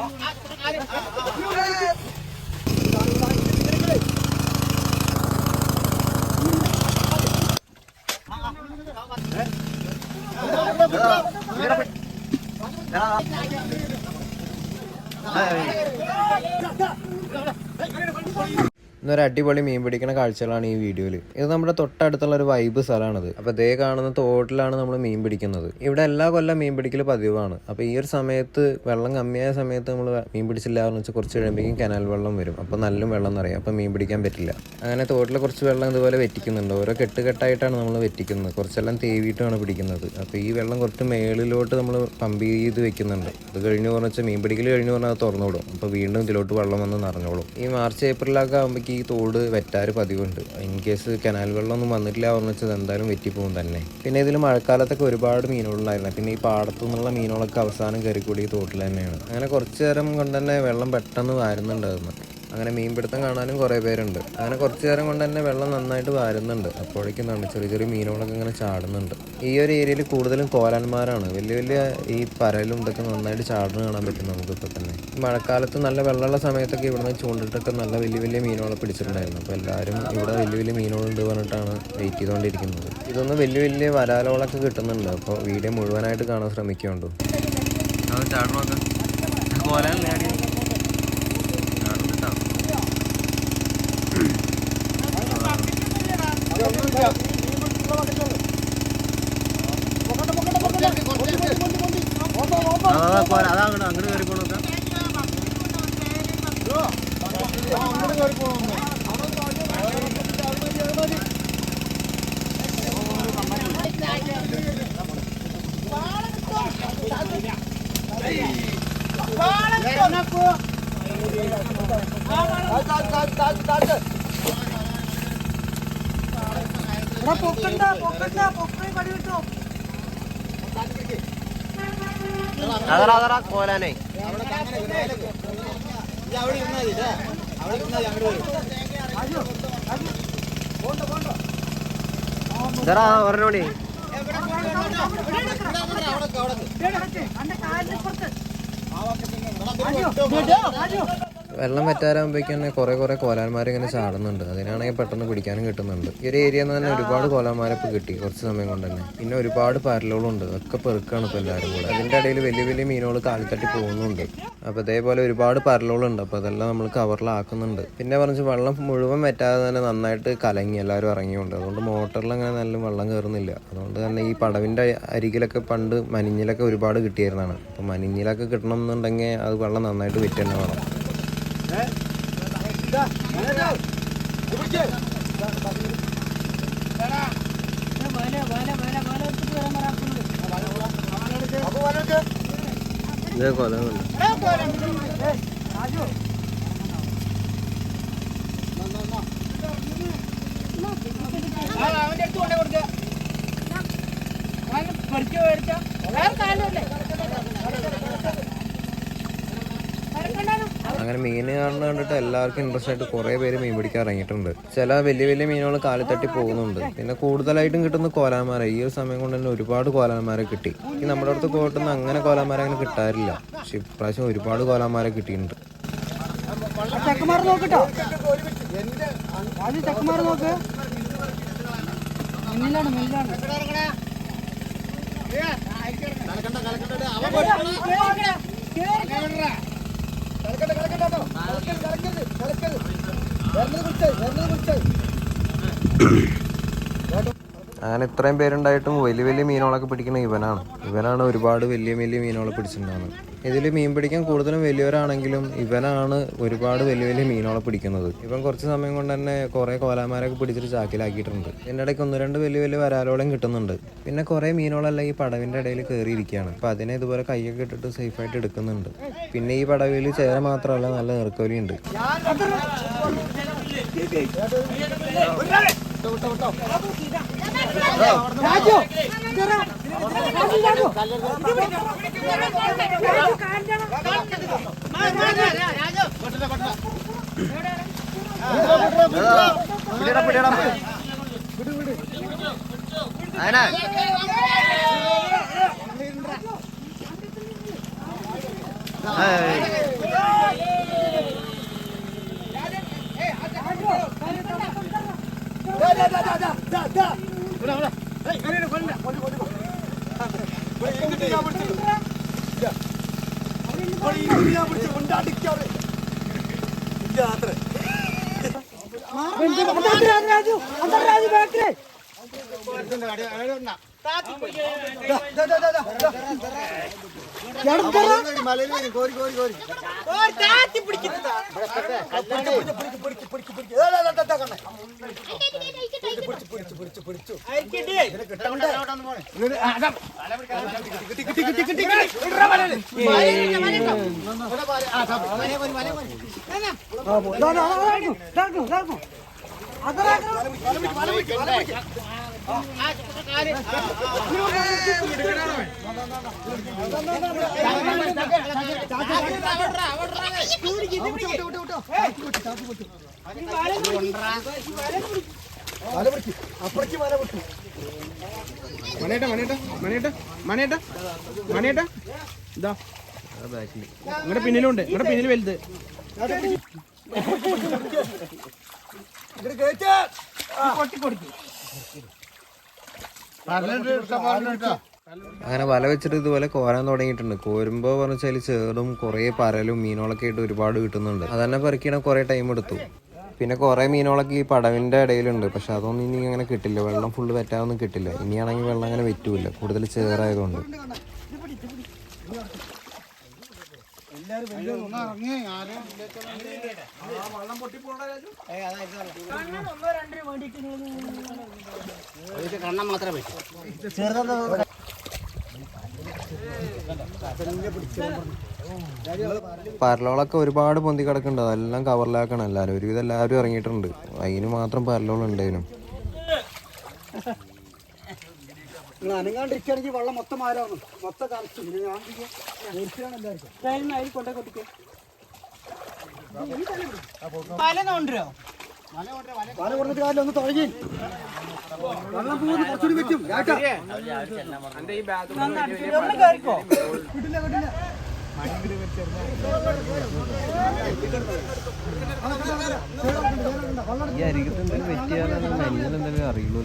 야. 야. ഇന്നൊരു അടിപൊളി മീൻ പിടിക്കുന്ന കാഴ്ചകളാണ് ഈ വീഡിയോയിൽ ഇത് നമ്മുടെ തൊട്ടടുത്തുള്ള ഒരു വൈബ് സ്ഥലമാണത്. അപ്പോൾ ദേ കാണുന്ന തോട്ടിലാണ് നമ്മൾ മീൻ പിടിക്കുന്നത്. ഇവിടെ എല്ലാ കൊല്ലം മീൻ പിടിക്കൽ പതിവാണ്. അപ്പോൾ ഈ ഒരു സമയത്ത് വെള്ളം കമ്മിയായ സമയത്ത് നമ്മൾ മീൻ പിടിച്ചില്ല എന്ന് വെച്ചാൽ കുറച്ച് കഴിയുമ്പോഴേക്കും കനാൽ വെള്ളം വരും. അപ്പോൾ നല്ല വെള്ളം നിറയും. അപ്പോൾ മീൻ പിടിക്കാൻ പറ്റില്ല. അങ്ങനെ തോട്ടിൽ കുറച്ച് വെള്ളം ഇതുപോലെ വെറ്റിക്കുന്നുണ്ട്. ഓരോ കെട്ടുകെട്ടായിട്ടാണ് നമ്മൾ വെറ്റിക്കുന്നത്. കുറച്ചെല്ലാം തേവിയിട്ടാണ് പിടിക്കുന്നത്. അപ്പോൾ ഈ വെള്ളം കുറച്ച് മേളിലോട്ട് നമ്മൾ പമ്പ് ചെയ്ത് വെക്കുന്നുണ്ട്. അത് കഴിഞ്ഞ് പറഞ്ഞാൽ മീൻ പിടിക്കൽ കഴിഞ്ഞ് പറഞ്ഞാൽ അത് തുറന്നു വിടും. അപ്പോൾ വീണ്ടും ഇതിലോട്ട് വെള്ളം വന്ന് നിറഞ്ഞോളും. ഈ മാർച്ച് ഏപ്രിലൊക്കെ ആകുമ്പോഴേക്ക് തോട് വെറ്റാറ് പതിവുണ്ട്. ഇൻ കേസ് കനാൽ വെള്ളമൊന്നും വന്നിട്ടില്ല എന്ന് വെച്ചാൽ എന്തായാലും വെറ്റിപ്പോകും തന്നെ. പിന്നെ ഇതിൽ മഴക്കാലത്തൊക്കെ ഒരുപാട് മീനുകളുണ്ടായിരുന്നു. പിന്നെ ഈ പാടത്തു നിന്നുള്ള മീനുകളൊക്കെ അവസാനം കയറിക്കൂടി ഈ തോട്ടിൽ തന്നെയാണ്. അങ്ങനെ കുറച്ച് നേരം കൊണ്ട് തന്നെ വെള്ളം പെട്ടെന്ന് വാരുന്നുണ്ടായിരുന്നു. അങ്ങനെ മീൻപിടുത്തം കാണാനും കുറേ പേരുണ്ട്. അങ്ങനെ കുറച്ച് നേരം കൊണ്ട് തന്നെ വെള്ളം നന്നായിട്ട് വാരുന്നുണ്ട്. അപ്പോഴേക്കും എന്താണ് ചെറിയ ചെറിയ മീനുകളൊക്കെ ഇങ്ങനെ ചാടുന്നുണ്ട്. ഈ ഒരു ഏരിയയിൽ കൂടുതലും കോലാന്മാരാണ്. വലിയ വലിയ ഈ പരലും ഇതൊക്കെ നന്നായിട്ട് ചാടുന്നത് കാണാൻ പറ്റും നമുക്കിപ്പോൾ തന്നെ. മഴക്കാലത്ത് നല്ല വെള്ളമുള്ള സമയത്തൊക്കെ ഇവിടുന്ന് ചൂണ്ടിട്ടൊക്കെ നല്ല വലിയ വലിയ മീനുകളെ പിടിച്ചിട്ടുണ്ടായിരുന്നു. അപ്പോൾ എല്ലാവരും ഇവിടെ വലിയ വലിയ മീനുകളുണ്ട് പറഞ്ഞിട്ടാണ് വെയിറ്റ് ചെയ്തുകൊണ്ടിരിക്കുന്നത്. ഇതൊന്നും വലിയ വലിയ വരാലുകളൊക്കെ കിട്ടുന്നുണ്ട്. അപ്പോൾ വീഡിയോ മുഴുവനായിട്ട് കാണാൻ ശ്രമിക്കുന്നുണ്ടോ ചാടണമൊക്കെ കോലാനല്ലേ അതാണ് അങ്ങോട്ട് കയറി പോണൊക്കെ പൊക്കണ്ട പൊക്കണ്ട പൊക്കണി പടി കിട്ടോ അതറാ അതറാ കോലാനേ. ഇതറാ പറഞ്ഞോടി അന്റെ കാലിന് പുറത്ത് വെള്ളം വറ്റാറാകുമ്പോഴേക്കും തന്നെ കുറേ കുറെ കോലാന്മാരിങ്ങനെ ചാടുന്നുണ്ട്. അതിനാണെങ്കിൽ പെട്ടെന്ന് പിടിക്കാനും കിട്ടുന്നുണ്ട്. ഈ ഒരു ഏരിയയിൽ നിന്ന് തന്നെ ഒരുപാട് കോലാന്മാരെ ഇപ്പോൾ കിട്ടി കുറച്ച് സമയം കൊണ്ട് തന്നെ. പിന്നെ ഒരുപാട് പരലുകളുണ്ട് ഒക്കെ പെറുക്കാണ് ഇപ്പോൾ എല്ലാവരും കൂടെ. അതിന്റെ ഇടയിൽ വലിയ വലിയ മീനുകൾ കാലിത്തട്ടി പോകുന്നുണ്ട്. അപ്പോൾ ഇതേപോലെ ഒരുപാട് പരലുകളുണ്ട് അപ്പോൾ അതെല്ലാം നമ്മൾ കവറിലാക്കുന്നുണ്ട് പിന്നെ പറഞ്ഞു വെള്ളം മുഴുവൻ വറ്റാതെ തന്നെ നന്നായിട്ട് കലങ്ങി എല്ലാവരും ഇറങ്ങിയുണ്ട് അതുകൊണ്ട് മോട്ടറിൽ അങ്ങനെ നല്ല വെള്ളം കയറുന്നില്ല അതുകൊണ്ട് തന്നെ ഈ പടവിന്റെ അരികിലൊക്കെ പണ്ട് മനിഞ്ഞിലൊക്കെ ഒരുപാട് കിട്ടിയിരുന്നതാണ്. അപ്പോൾ മനിഞ്ഞിലൊക്കെ കിട്ടണം എന്നുണ്ടെങ്കിൽ അത് വെള്ളം നന്നായിട്ട് വിറ്റ് തന്നെ വേണം. രാജു അവന്റെ അടുത്ത് കൊണ്ടേ കൊടുക്ക പഠിക്കോ മേടിച്ചോ വേറെ കാലമല്ലേ അങ്ങനെ മീൻ കാണുന്നത് കണ്ടിട്ട് എല്ലാവർക്കും ഇൻട്രസ്റ്റ് ആയിട്ട് കുറേ പേര് മീൻ പിടിക്കാൻ ഇറങ്ങിയിട്ടുണ്ട്. ചില വലിയ വലിയ മീനുകൾ കാലിൽ തട്ടി പോകുന്നുണ്ട്. പിന്നെ കൂടുതലായിട്ടും കിട്ടുന്ന കോലാമാര. ഈ ഒരു സമയം കൊണ്ട് തന്നെ ഒരുപാട് കോലാമാര കിട്ടി. ഈ നമ്മുടെ അടുത്ത് പോയിട്ടൊന്നും അങ്ങനെ കോലാമാര അങ്ങനെ കിട്ടാറില്ല. പക്ഷെ ഇപ്രാവശ്യം ഒരുപാട് കോലാമാര കിട്ടിയിട്ടുണ്ട്. അങ്ങനെ ഇത്രയും പേരുണ്ടായിട്ടും വലിയ വലിയ മീനുകളൊക്കെ പിടിക്കുന്ന ഇവനാണ്. ഇവനാണ് ഒരുപാട് വലിയ വലിയ മീനുകളെ പിടിച്ചിട്ടുണ്ടാകുന്നത് ഇതിൽ മീൻ പിടിക്കാൻ കൂടുതലും വലിയവരാണെങ്കിലും ഇവനാണ് ഒരുപാട് വലിയ വലിയ മീനുകളെ പിടിക്കുന്നത്. ഇവൻ കുറച്ച് സമയം കൊണ്ട് തന്നെ കുറേ കോലാമാരൊക്കെ പിടിച്ചിട്ട് ചാക്കിലാക്കിയിട്ടുണ്ട്. ഇതിന്റെ ഇടയ്ക്ക് ഒന്ന് രണ്ട് വലിയ വലിയ വരാലോളം കിട്ടുന്നുണ്ട്. പിന്നെ കുറേ മീനുകളെല്ലാം ഈ പടവിന്റെ ഇടയിൽ കയറിയിരിക്കുകയാണ് അപ്പോൾ അതിനെ ഇതുപോലെ കൈയൊക്കെ ഇട്ടിട്ട് സേഫായിട്ട് എടുക്കുന്നുണ്ട്. പിന്നെ ഈ പടവിൽ ചേര മാത്രമല്ല നല്ല നെറുക്കോലിയുണ്ട് ఆయన దా దా దా దా దా దా దా దా దా దా దా രാജു ഇതെടാ. രാജു രാജു രാജു വല മനേട്ട ഇതാ. നിങ്ങളുടെ പിന്നിലുണ്ട് നിങ്ങളുടെ പിന്നിൽ വലുത്. അങ്ങനെ വല വെച്ചിട്ട് ഇതുപോലെ കോരാൻ തുടങ്ങിയിട്ടുണ്ട്. കോരുമ്പോൾ പറഞ്ഞാൽ ചേറും കുറേ പരലും മീനുകളൊക്കെ ആയിട്ട് ഒരുപാട് കിട്ടുന്നുണ്ട്. അതന്നെ പെറുക്കിണ കുറേ ടൈം എടുത്തു. പിന്നെ കുറേ മീനുകളൊക്കെ ഈ പടവിന്റെ ഇടയിലുണ്ട്. പക്ഷെ അതൊന്നും ഇനി അങ്ങനെ കിട്ടില്ല. വെള്ളം ഫുള്ള് വെറ്റാതൊന്നും കിട്ടില്ല. ഇനിയാണെങ്കിൽ വെള്ളം അങ്ങനെ വെറ്റൂല കൂടുതൽ ചേറായതുകൊണ്ട്. പരലോളൊക്കെ ഒരുപാട് പൊന്തി കിടക്കുന്നുണ്ട്. അതെല്ലാം കവറിലാക്കണം എല്ലാവരും ഒരുവിധം എല്ലാവരും ഇറങ്ങിയിട്ടുണ്ട്. അതിന് മാത്രം പരലോളം ഉണ്ടായിരുന്നു അനങ്ങാണ്ടിരിക്കുകയാണെങ്കിൽ വെള്ളം മൊത്തം ആരാണ്? മൊത്തം ഞാൻ കാര്യം ഒന്ന് തുടങ്ങി. വെള്ളം പോകുന്നു. കുറച്ചുകൂടി വെക്കും. കേട്ടോ ഈ അരികത്ത് എന്തെങ്കിലും വെറ്റിയാലും എന്തെങ്കിലും അറിയുള്ളൂ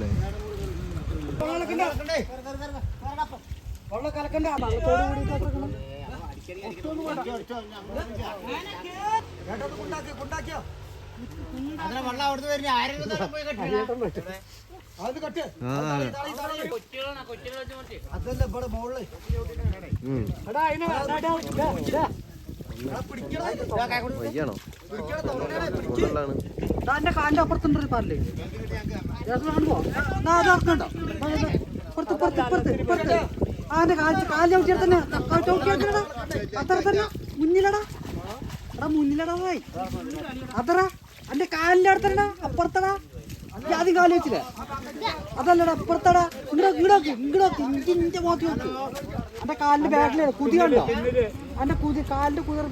വെള്ളം അവിടുന്ന് വരുന്ന കൂടി പോയി അത് കട്ട് അതല്ല ഇവിടെ മുകളിൽ എടാ അതിനെ വയ്യാണോ? എന്റെ കാലിന്റെ അപ്പുറത്തുണ്ട് ഒരു പാലില്ലേ കാണുമ്പോ അതാർക്കണ്ടോ പുറത്ത് പുറത്ത് പുറത്ത് പുറത്ത്. ആ എന്റെ കാൽ കാലിന്റെ ചവിട്ടിയാൽ തന്നെ. ചവിട്ടിയാ അത്ര തന്നെ മുന്നിലടാ. എടാ മുന്നിലടാ പോയി അത്ര. എന്റെ കാലിന്റെ അടുത്തടാ അപ്പുറത്തടാ. ആദ്യം കാൽ വെച്ചില്ലേ? അതല്ലടാ അപ്പുറത്തടാ ഇങ്ങോട്ട് ഇങ്ങോട്ട് ഇങ്ങോട്ട് ഇഞ്ചിന്റെ മോത്തി നോക്കി എന്റെ കാലിന്റെ ബാക്കിൽ കുതി കണ്ടോ? എന്റെ കുതി കാലിന്റെ കുതിർ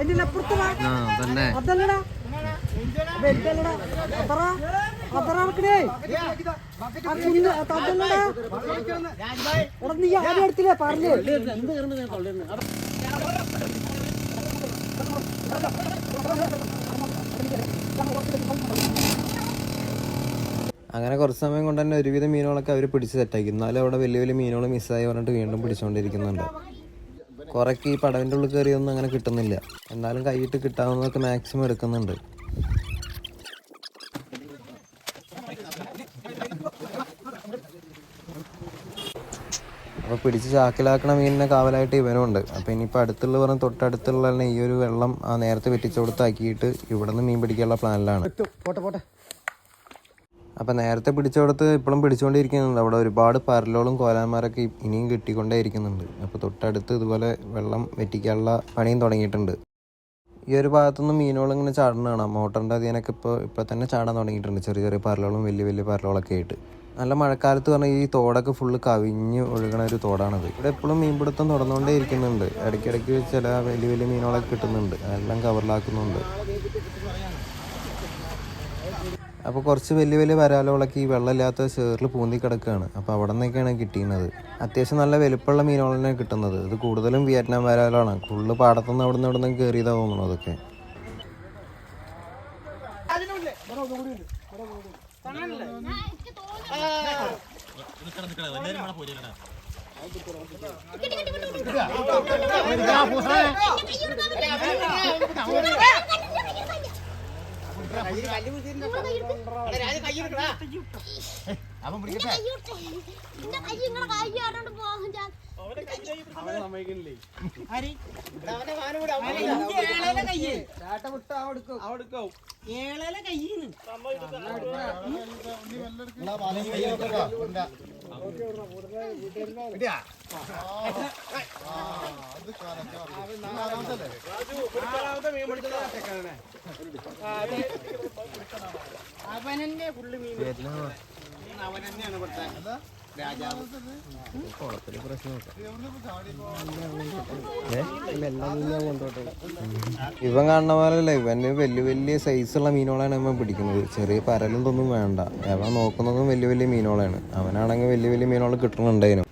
എന്റെ അപ്പുറത്ത് വാ. തന്നെ അതല്ലടാ. വെല്ലല്ലടാ അതറാ അതറാ നടക്കണേ. അതല്ലടാ എടാ നീ ആരും എടുത്തില്ലേ പറഞ്ഞേ? അങ്ങനെ കുറച്ച് സമയം കൊണ്ട് തന്നെ ഒരുവിധം മീനുകളൊക്കെ അവർ പിടിച്ച് സെറ്റാക്കി എന്നാലും അവിടെ വലിയ വലിയ മീനുകൾ മിസ്സായി പറഞ്ഞിട്ട് വീണ്ടും പിടിച്ചുകൊണ്ടിരിക്കുന്നുണ്ട് കുറേക്ക് ഈ പടവിന്റെ ഉള്ളിൽ കയറിയൊന്നും അങ്ങനെ കിട്ടുന്നില്ല. എന്നാലും കൈയിട്ട് കിട്ടാവുന്നതൊക്കെ മാക്സിമം എടുക്കുന്നുണ്ട്. അപ്പോൾ പിടിച്ച് ചാക്കിലാക്കണ മീനിനെ കാവലായിട്ട് ഇവനുണ്ട്. അപ്പോൾ ഇനിയിപ്പോൾ അടുത്തുള്ള പറഞ്ഞ തൊട്ടടുത്തുള്ള ഈ ഒരു വെള്ളം നേരത്തെ വെറ്റിച്ചു കൊടുത്താക്കിയിട്ട് ഇവിടെ നിന്ന് മീൻ പിടിക്കാനുള്ള പ്ലാനിലാണ് പോട്ടെ പോട്ടെ. അപ്പം നേരത്തെ പിടിച്ചെടുത്ത് ഇപ്പോഴും പിടിച്ചുകൊണ്ടിരിക്കുന്നുണ്ട് അവിടെ ഒരുപാട് പരലോളും കോലാന്മാരൊക്കെ ഇനിയും കിട്ടിക്കൊണ്ടേ ഇരിക്കുന്നുണ്ട്. അപ്പോൾ തൊട്ടടുത്ത് ഇതുപോലെ വെള്ളം വെറ്റിക്കാനുള്ള പണിയും തുടങ്ങിയിട്ടുണ്ട്. ഈ ഒരു ഭാഗത്തുനിന്ന് മീനുകൾ ഇങ്ങനെ ചാടുന്നതാണ് മോട്ടറിന്റെ അതിനൊക്കെ ഇപ്പോൾ ഇപ്പോൾ തന്നെ ചാടാൻ തുടങ്ങിയിട്ടുണ്ട്. ചെറിയ ചെറിയ പരലോളും വലിയ വലിയ പരലോളൊക്കെ ആയിട്ട്. നല്ല മഴക്കാലത്ത് പറഞ്ഞാൽ ഈ തോടൊക്കെ ഫുള്ള് കവിഞ്ഞ് ഒഴുകണ ഒരു തോടാണത്. ഇവിടെ എപ്പോഴും മീൻപിടുത്തം തുടർന്നുകൊണ്ടേ ഇരിക്കുന്നുണ്ട്. ഇടയ്ക്കിടയ്ക്ക് ചില വലിയ വലിയ മീനുകളൊക്കെ കിട്ടുന്നുണ്ട്. അതെല്ലാം കവറിലാക്കുന്നുണ്ട് അപ്പോൾ കുറച്ച് വലിയ വലിയ വരാലുകളൊക്കെ ഈ വെള്ളമില്ലാത്ത ചേറിൽ പൂന്തി കിടക്കുകയാണ് അപ്പോൾ അവിടെ നിന്നൊക്കെയാണ് കിട്ടിയിരുന്നത്. അത്യാവശ്യം നല്ല വലുപ്പമുള്ള മീനുകളാണ് കിട്ടുന്നത്. ഇത് കൂടുതലും വിയറ്റ്നാം വരാലാണ്. ഫുള്ള് പാടത്തുനിന്ന് അവിടെ നിന്ന് അവിടെ നിന്ന് കയറിയതാ തോന്നുന്നു അതൊക്കെ എന്റെ കൈ ഇങ്ങനെ കൈ ആരോണ്ട് അവനെന്നെ പുള്ളി മീൻ അവനെന്നെയാണ് ഇവിടുത്തെ ഇവൻ കാണുന്ന പോലെയല്ല ഇവന് വലിയ വലിയ സൈസുള്ള മീനുകളാണ് ഇവൻ പിടിക്കുന്നത്. ചെറിയ പരലും തൊന്നും വേണ്ട. ഇവൻ നോക്കുന്നതും വലിയ വലിയ മീനുകളാണ്. അവനാണെങ്കിൽ വലിയ വലിയ മീനുകൾ കിട്ടുന്നുണ്ടായിരുന്നു.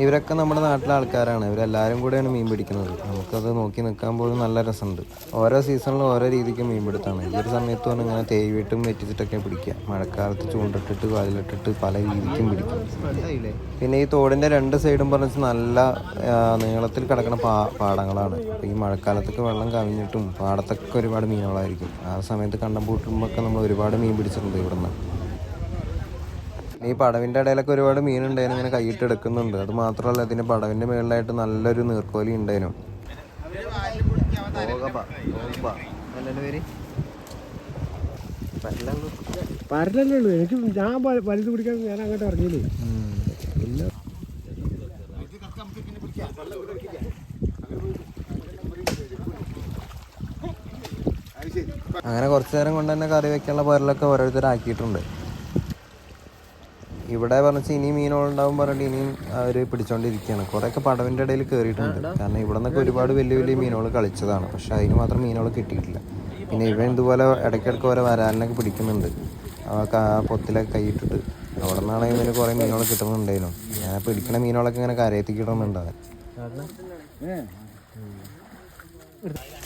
ഇവരൊക്കെ നമ്മുടെ നാട്ടിലെ ആൾക്കാരാണ്. ഇവരെല്ലാവരും കൂടെയാണ് മീൻ പിടിക്കുന്നത്. നമുക്കത് നോക്കി നിൽക്കാൻ പോലും നല്ല രസമുണ്ട്. ഓരോ സീസണിലും ഓരോ രീതിക്ക് മീൻ പിടുത്താണ്. ഈ ഒരു സമയത്ത് പറഞ്ഞാൽ ഇങ്ങനെ തേവിട്ടും വെറ്റിച്ചിട്ടൊക്കെ പിടിക്കുക. മഴക്കാലത്ത് ചൂണ്ടിട്ടിട്ട് കാലിലിട്ടിട്ട് പല രീതിക്കും പിടിക്കും. പിന്നെ ഈ തോടിന്റെ രണ്ട് സൈഡും പറഞ്ഞാൽ നല്ല നീളത്തിൽ കിടക്കുന്ന പാ പാടങ്ങളാണ്. അപ്പോൾ ഈ മഴക്കാലത്തൊക്കെ വെള്ളം കവിഞ്ഞിട്ടും പാടത്തൊക്കെ ഒരുപാട് മീനുകളായിരിക്കും. ആ സമയത്ത് കണ്ടം പൂട്ടുമ്പോഴൊക്കെ നമ്മൾ ഒരുപാട് മീൻ പിടിച്ചിട്ടുണ്ട് ഇവിടുന്ന്. ഈ പടവിന്റെ ഇടയിലൊക്കെ ഒരുപാട് മീൻ ഉണ്ടായിരുന്നു ഇങ്ങനെ കൈയിട്ട് എടുക്കുന്നുണ്ട് അത് മാത്രമല്ല ഇതിന്റെ പടവിന്റെ മുകളിലായിട്ട് നല്ലൊരു നീർക്കോലി ഉണ്ടായിരുന്നു. പരലല്ലേ ഉള്ളൂ എനിക്ക് ഞാൻ വലുത് പിടിക്കാൻ ഞാൻ അങ്ങോട്ട് ഇറങ്ങിയില്ലേ? അങ്ങനെ കുറച്ചു നേരം കൊണ്ട് തന്നെ കറി വെക്കാനുള്ള പരലൊക്കെ ഓരോരുത്തരാക്കിയിട്ടുണ്ട്. ഇവിടെ പറഞ്ഞാൽ ഇനി മീനുകളുണ്ടാവും പറഞ്ഞിട്ട് ഇനിയും അവർ പിടിച്ചോണ്ടിരിക്കുകയാണ് കുറേയൊക്കെ പടവിന്റെ ഇടയിൽ കയറിയിട്ടുണ്ട് കാരണം ഇവിടെ നിന്നൊക്കെ ഒരുപാട് വലിയ വലിയ മീനുകൾ കളിച്ചതാണ്. പക്ഷെ അതിന് മാത്രം മീനുകൾ കിട്ടിയിട്ടില്ല. പിന്നെ ഇവൻ ഇതുപോലെ ഇടയ്ക്കിടയ്ക്ക് ഓരോ വരാലിനൊക്കെ പിടിക്കുന്നുണ്ട്. പൊത്തിലൊക്കെ കൈയിട്ടിട്ട് അവിടെ നിന്നാണ് ഇവന് കുറേ മീനുകൾ കിട്ടുന്നുണ്ടായിരുന്നു. ഞാൻ പിടിക്കണ മീനുകളൊക്കെ ഇങ്ങനെ കരയെത്തിക്കിടുന്നുണ്ട് അവൻ.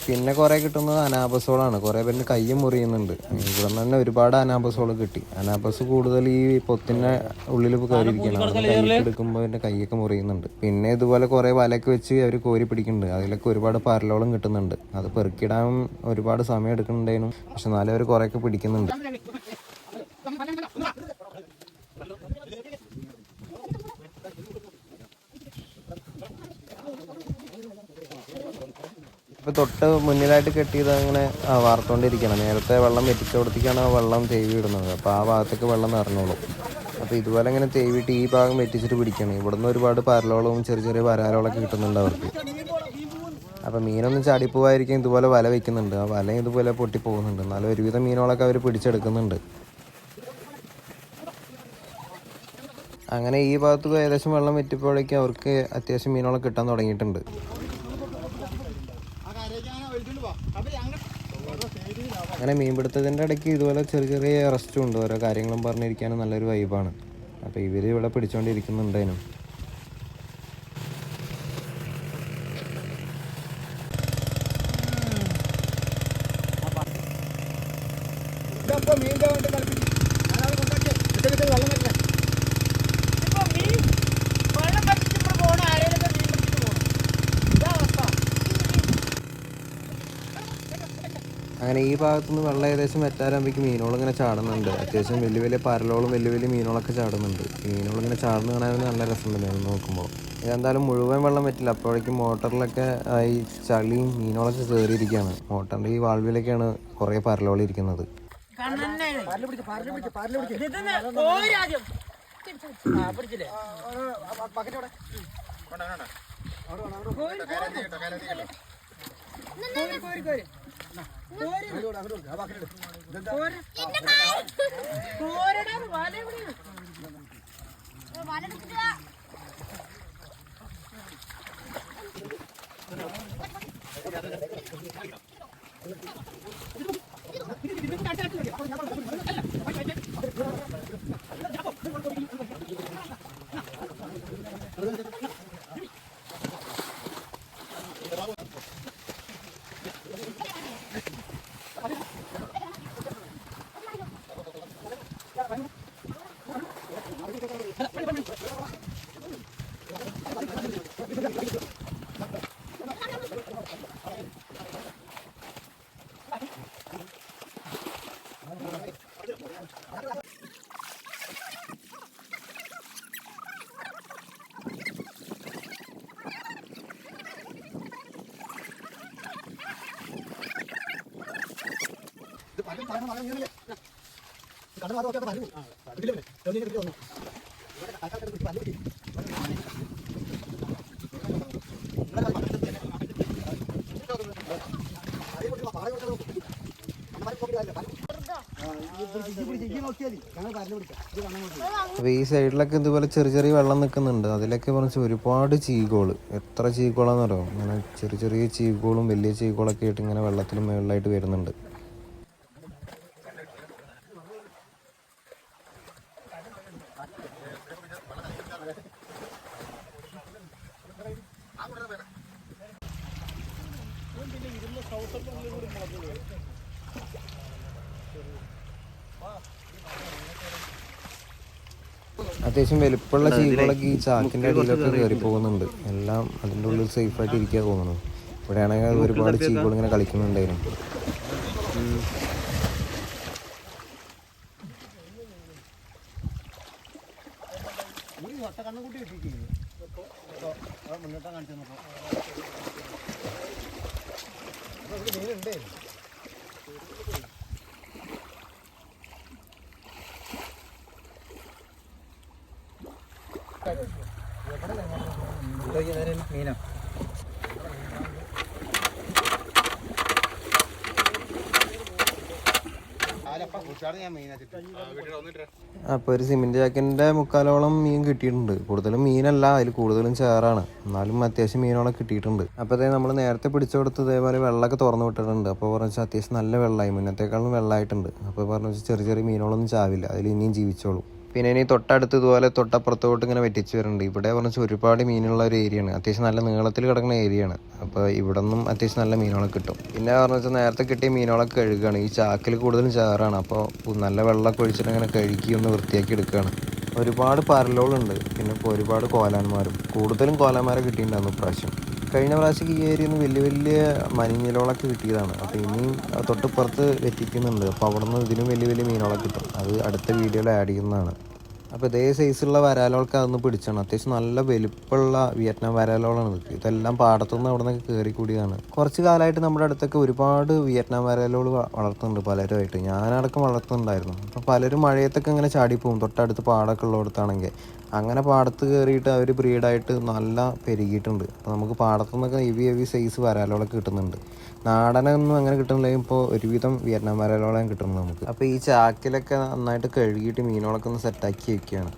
പിന്നെ കുറേ കിട്ടുന്നത് അനാബസോളാണ് കുറേ പേരിന് കയ്യും മുറിയുന്നുണ്ട്. ഇവിടെ നിന്ന് തന്നെ ഒരുപാട് അനാബസോൾ കിട്ടി. അനാബസ് കൂടുതൽ ഈ പൊത്തിന്റെ ഉള്ളിൽ കയറിയിരിക്കുകയാണ് കൈ എടുക്കുമ്പോൾ എന്റെ കൈയൊക്കെ മുറിയുന്നുണ്ട്. പിന്നെ ഇതുപോലെ കുറേ വലയൊക്കെ വെച്ച് അവർ കോരി പിടിക്കുന്നുണ്ട് അതിലൊക്കെ ഒരുപാട് പരലോളം കിട്ടുന്നുണ്ട്. അത് പെറുക്കിടാൻ ഒരുപാട് സമയം എടുക്കുന്നുണ്ടായിരുന്നു പക്ഷെ എന്നാലും അവർ കുറേയൊക്കെ പിടിക്കുന്നുണ്ട്. തൊട്ട് മുന്നിലായിട്ട് കെട്ടിയത് അങ്ങനെ ആ, വാർത്തോണ്ടിരിക്കണം. നേരത്തെ വെള്ളം വെറ്റിച്ചോടത്തേക്കാണ് ആ വെള്ളം തേവി ഇടുന്നത്. അപ്പോൾ ആ ഭാഗത്തേക്ക് വെള്ളം നിറഞ്ഞോളും. അപ്പോൾ ഇതുപോലെ ഇങ്ങനെ തേവിട്ട് ഈ ഭാഗം വെറ്റിച്ചിട്ട് പിടിക്കണം. ഇവിടുന്ന് ഒരുപാട് പരലോളവും ചെറിയ ചെറിയ വരാലോളൊക്കെ കിട്ടുന്നുണ്ട് അവർക്ക്. അപ്പോൾ മീനൊന്നും ചാടിപ്പോവായിരിക്കും ഇതുപോലെ വല വെക്കുന്നുണ്ട്. ആ വല ഇതുപോലെ പൊട്ടി പോകുന്നുണ്ട് എന്നാലും ഒരുവിധം മീനുകളൊക്കെ അവർ പിടിച്ചെടുക്കുന്നുണ്ട്. അങ്ങനെ ഈ ഭാഗത്ത് ഏകദേശം വെള്ളം വെറ്റിപ്പോഴേക്കും അവർക്ക് അത്യാവശ്യം മീനുകളൊക്കെ കിട്ടാൻ തുടങ്ങിയിട്ടുണ്ട്. അങ്ങനെ മീൻപിടുത്തത്തിന്റെ ഇടയ്ക്ക് ഇതുപോലെ ചെറിയ ചെറിയ റെസ്റ്റും ഉണ്ട്. ഓരോ കാര്യങ്ങളും പറഞ്ഞിരിക്കാനും നല്ലൊരു വൈബാണ് അപ്പോൾ ഇവർ ഇവിടെ പിടിച്ചോണ്ടിരിക്കുന്നുണ്ടേനും ഭാഗത്തുനിന്ന് വെള്ളം ഏകദേശം വെറ്റാരാകുമ്പോഴേക്കും മീനുകളിങ്ങനെ ചാടുന്നുണ്ട്. അത്യാവശ്യം വലിയ വലിയ പരലോളും വലിയ വലിയ മീനുകളൊക്കെ ചാടുന്നുണ്ട്. മീനുകളിങ്ങനെ ചാടുന്ന കാണാൻ നല്ല രസം തന്നെയാണ് നോക്കുമ്പോൾ. ഇതെന്തായാലും മുഴുവൻ വെള്ളം പറ്റില്ല അപ്പോഴേക്കും മോട്ടറിലൊക്കെ ഈ ചളിയും മീനുകളൊക്കെ കയറിയിരിക്കുകയാണ് മോട്ടറിന്റെ ഈ വാൾവിലൊക്കെയാണ് കുറേ പരലോളിരിക്കുന്നത് ഇരിക്കുന്നത്. കോരി വാ. ഇത് അപ്പോൾ ഈ സൈഡിലൊക്കെ ഇതുപോലെ ചെറിയ ചെറിയ വെള്ളം നിൽക്കുന്നുണ്ട് അതിലൊക്കെ പറഞ്ഞാൽ ഒരുപാട് ചീകോൾ. എത്ര ചീകോളാന്ന് അറിയാം ഇങ്ങനെ ചെറിയ ചെറിയ ചീകോളും വലിയ ചീകോളൊക്കെ ആയിട്ട് ഇങ്ങനെ വെള്ളത്തിൽ മുകളിലായിട്ട് വരുന്നുണ്ട്. അത്യാവശ്യം വലുപ്പമുള്ള ചീകളൊക്കെ ഈ ചാക്കിന്റെ അടിയിലൊക്കെ കയറി പോകുന്നുണ്ട് എല്ലാം അതിന്റെ ഉള്ളിൽ സേഫ് ആയിട്ട് ഇരിക്കാൻ തോന്നുന്നു. ഇവിടെയാണെങ്കിൽ ഒരുപാട് ചീപ്പുകൾ ഇങ്ങനെ കളിക്കുന്നുണ്ടായിരുന്നു. അപ്പോൾ ഒരു സിമെന്റ് ചാക്കിന്റെ മുക്കാലോളം മീൻ കിട്ടിയിട്ടുണ്ട്. കൂടുതലും മീനല്ല അതിൽ കൂടുതലും ചേറാണ്. എന്നാലും അത്യാവശ്യം മീനോളം കിട്ടിയിട്ടുണ്ട്. അപ്പോൾ നമ്മൾ നേരത്തെ പിടിച്ചു കൊടുത്ത് ഇതേപോലെ വെള്ളമൊക്കെ തുറന്നു വിട്ടിട്ടുണ്ട്. അപ്പോൾ വെച്ചാൽ അത്യാവശ്യം നല്ല വെള്ളമായി. മുന്നത്തേക്കാളും വെള്ളമായിട്ടുണ്ട്. അപ്പോൾ പറഞ്ഞു വെച്ചാൽ ചെറിയ ചെറിയ മീനുകളൊന്നും ചാവില്ല. അതിൽ ഇനിയും ജീവിച്ചോളും. പിന്നെ ഇനി തൊട്ടടുത്ത് ഇതുപോലെ തൊട്ടപ്പുറത്തോട്ട് ഇങ്ങനെ വെറ്റിച്ച് വരുന്നുണ്ട്. ഇവിടെ പറഞ്ഞാൽ ഒരുപാട് മീനുള്ള ഒരു ഏരിയയാണ് അത്യാവശ്യം നല്ല നീളത്തിൽ കിടക്കുന്ന ഏരിയയാണ് അപ്പോൾ ഇവിടെ നിന്നും അത്യാവശ്യം നല്ല മീനുകളൊക്കെ കിട്ടും. പിന്നെ പറഞ്ഞു വെച്ചാൽ നേരത്തെ കിട്ടിയ മീനുകളൊക്കെ കഴുകുകയാണ് ഈ ചാക്കിൽ കൂടുതലും ചാറാണ്. അപ്പോൾ നല്ല വെള്ളമൊക്കെ ഒഴിച്ചിട്ട് ഇങ്ങനെ കഴുകി ഒന്ന് വൃത്തിയാക്കി എടുക്കുകയാണ് ഒരുപാട് പരലോളുണ്ട്. പിന്നെ ഇപ്പോൾ ഒരുപാട് കോലാന്മാരും. കൂടുതലും കോലാന്മാരെ കിട്ടിയിട്ടുണ്ടായിരുന്നു ഇപ്രാവശ്യം. കഴിഞ്ഞ പ്രാവശ്യം ഈ ഏരിയയിൽ നിന്ന് വലിയ വലിയ മനിഞ്ഞിലോളൊക്കെ കിട്ടിയതാണ് അപ്പോൾ ഇനിയും തൊട്ടിപ്പുറത്ത് വെറ്റിക്കുന്നുണ്ട് അപ്പോൾ അവിടെ നിന്ന് ഇതിനും വലിയ വലിയ മീനുകളൊക്കെ കിട്ടും. അത് അടുത്ത വീഡിയോയിൽ ആഡ് ചെയ്യുന്നതാണ്. അപ്പോൾ ഇതേ സൈസുള്ള വരാലോൾക്ക് അതൊന്ന് പിടിച്ചാണ്. അത്യാവശ്യം നല്ല വലുപ്പമുള്ള വിയറ്റ്നാം വരാലോളാണ് ഇത്. ഇതെല്ലാം പാടത്തുനിന്ന് അവിടെ നിന്നൊക്കെ കയറി കൂടിയതാണ് കുറച്ച് കാലമായിട്ട് നമ്മുടെ അടുത്തൊക്കെ ഒരുപാട് വിയറ്റ്നാം വരാലോൾ വളർത്തുന്നുണ്ട് പലരുമായിട്ട്. ഞാനടക്കം വളർത്തുന്നുണ്ടായിരുന്നു. അപ്പോൾ പലരും മഴയത്തൊക്കെ ഇങ്ങനെ ചാടിപ്പോവും. തൊട്ടടുത്ത് പാടമൊക്കെ ഉള്ളിടത്താണെങ്കിൽ. അങ്ങനെ പാടത്ത് കയറിയിട്ട് അവർ ബ്രീഡായിട്ട് നല്ല പെരുകിയിട്ടുണ്ട്. നമുക്ക് പാടത്തുനിന്നൊക്കെ ഹെവി ഹെവി സൈസ് വരാലോളൊക്കെ കിട്ടുന്നുണ്ട്. നാടനൊന്നും അങ്ങനെ കിട്ടുന്നില്ലെങ്കിൽ ഇപ്പോൾ ഒരുവിധം വിയറ്റ്നാം വരലോളം കിട്ടുന്നത് നമുക്ക്. അപ്പോൾ ഈ ചാക്കിലൊക്കെ നന്നായിട്ട് കഴുകിയിട്ട് മീനുകളൊക്കെ ഒന്ന് സെറ്റാക്കി വെക്കുകയാണ്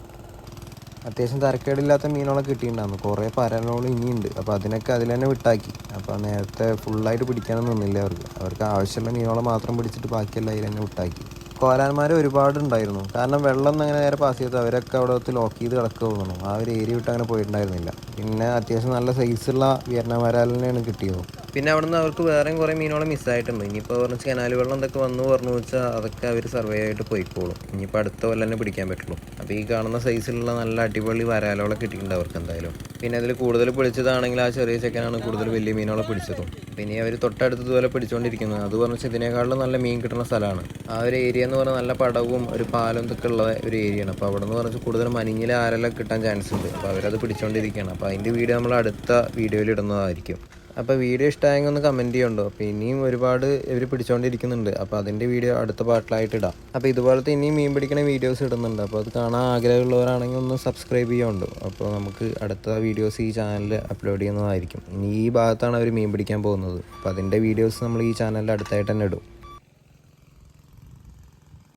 അത്യാവശ്യം തരക്കേടില്ലാത്ത മീനുകളൊക്കെ കിട്ടിയിട്ടുണ്ടായിരുന്നു. കുറേ പരലോളം ഇനിയുണ്ട്. അപ്പോൾ അതിനൊക്കെ അതിൽ തന്നെ വിട്ടാക്കി. അപ്പോൾ നേരത്തെ ഫുള്ളായിട്ട് പിടിക്കാനൊന്നും നിന്നില്ല അവർക്ക്. അവർക്ക് ആവശ്യമുള്ള മീനുകളെ മാത്രം പിടിച്ചിട്ട് ബാക്കിയെല്ലാം അതിൽ തന്നെ വിട്ടാക്കി. കോലാന്മാർ ഒരുപാട് ഉണ്ടായിരുന്നു. കാരണം വെള്ളം അങ്ങനെ നേരെ പാസ് ചെയ്ത് അവരൊക്കെ അവിടെ ലോക്ക് ചെയ്ത് കിടക്കുക തോന്നുന്നു ആ ഒരു ഏരിയ വിട്ട് അങ്ങനെ പോയിട്ടുണ്ടായിരുന്നില്ല. പിന്നെ അത്യാവശ്യം നല്ല സൈസുള്ള വിയറ്റ്നാം വരാലിനെയാണ് കിട്ടിയത്. പിന്നെ അവിടുന്ന് അവർക്ക് വേറെയും കുറേ മീനുകളെ മിസ്സായിട്ടുണ്ട്. ഇനിയിപ്പോൾ പറഞ്ഞു കനാൽ വെള്ളം എന്തൊക്കെ വന്നു പറഞ്ഞു വെച്ചാൽ അതൊക്കെ അവർ സർവേ ആയിട്ട് പോയിക്കോളും. ഇനിയിപ്പോൾ അടുത്ത കൊല്ലം തന്നെ പിടിക്കാൻ പറ്റുള്ളൂ. അപ്പോൾ ഈ കാണുന്ന സൈസിലുള്ള നല്ല അടിപൊളി വരാലോളെ കിട്ടിയിട്ടുണ്ട് അവർക്ക് എന്തായാലും. പിന്നെ അതിൽ കൂടുതൽ പിടിച്ചതാണെങ്കിൽ ആ ചെറിയ ചെക്കനാണ് കൂടുതൽ വലിയ മീനുകളെ പിടിച്ചതും. പിന്നെ അവർ തൊട്ടടുത്തതുപോലെ പിടിച്ചുകൊണ്ടിരിക്കുന്നത് അത് പറഞ്ഞാൽ ഇതിനേക്കാളും നല്ല മീൻ കിട്ടുന്ന സ്ഥലമാണ്. ആ ഒരു ഏരിയ എന്ന് പറഞ്ഞാൽ നല്ല പടവും ഒരു പാലം ഇതൊക്കെ ഉള്ള ഒരു ഏരിയയാണ് അപ്പോൾ അവിടെ നിന്ന് പറഞ്ഞാൽ കൂടുതൽ മനിഞ്ഞിൽ ആരെല്ലാം കിട്ടാൻ ചാൻസ് ഉണ്ട്. അപ്പോൾ അവരത് പിടിച്ചുകൊണ്ടിരിക്കുകയാണ് അപ്പോൾ അതിന്റെ വീഡിയോ നമ്മൾ അടുത്ത വീഡിയോയിൽ ഇടുന്നതായിരിക്കും. അപ്പോൾ വീഡിയോ ഇഷ്ടമായെങ്കിൽ ഒന്ന് കമന്റ് ചെയ്യണ്ടോ? അപ്പോൾ ഇനിയും ഒരുപാട് ഇവർ പിടിച്ചുകൊണ്ടിരിക്കുന്നുണ്ട് അപ്പോൾ അതിന്റെ വീഡിയോ അടുത്ത പാട്ടിലായിട്ട് ഇടാം. അപ്പോൾ ഇതുപോലത്തെ ഇനിയും മീൻ പിടിക്കണ വീഡിയോസ് ഇടുന്നുണ്ട്. അപ്പോൾ അത് കാണാൻ ആഗ്രഹമുള്ളവരാണെങ്കിൽ ഒന്ന് സബ്സ്ക്രൈബ് ചെയ്യണ്ടോ? അപ്പോൾ നമുക്ക് അടുത്ത വീഡിയോസ് ഈ ചാനലിൽ അപ്ലോഡ് ചെയ്യുന്നതായിരിക്കും. ഇനി ഈ ഭാഗത്താണ് അവർ മീൻ പിടിക്കാൻ പോകുന്നത്. അപ്പോൾ അതിന്റെ വീഡിയോസ് നമ്മൾ ഈ ചാനലിൽ അടുത്തായിട്ട് തന്നെ ഇടും.